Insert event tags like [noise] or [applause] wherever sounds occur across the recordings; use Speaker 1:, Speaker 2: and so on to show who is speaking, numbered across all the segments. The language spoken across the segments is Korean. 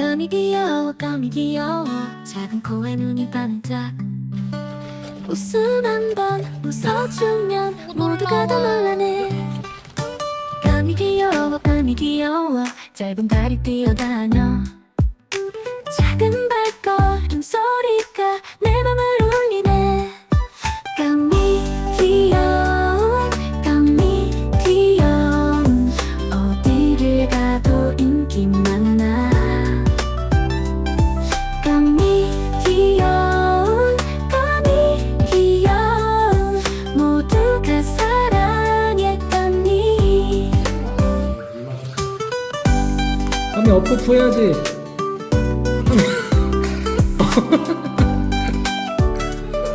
Speaker 1: 감이 귀여워 감이 귀여워. 작은 코에 눈이 반짝. 웃음 한 번 웃어주면 모두가 다 놀라네. 감이 귀여워 감이 귀여워. 짧은 다리 뛰어다녀
Speaker 2: 까미 업보프 해야지.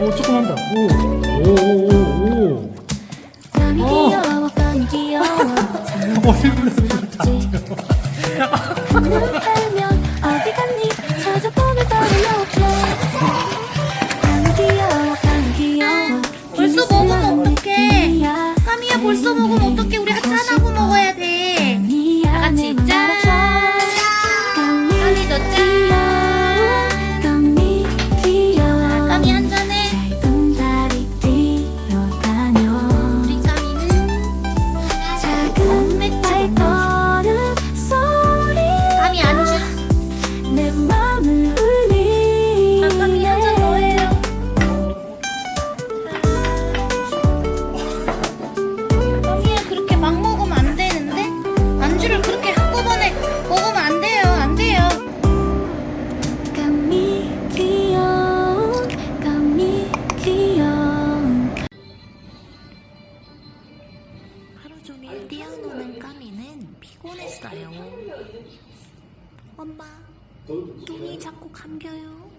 Speaker 2: 오 조금 한다. 오오오오
Speaker 1: 감이
Speaker 2: 어. [laughs]
Speaker 3: 벌써 먹으면 어떡해. 까미야 벌써 먹으면 뛰어노는 까미는 피곤했어요. 엄마, 뚱이 자꾸 감겨요.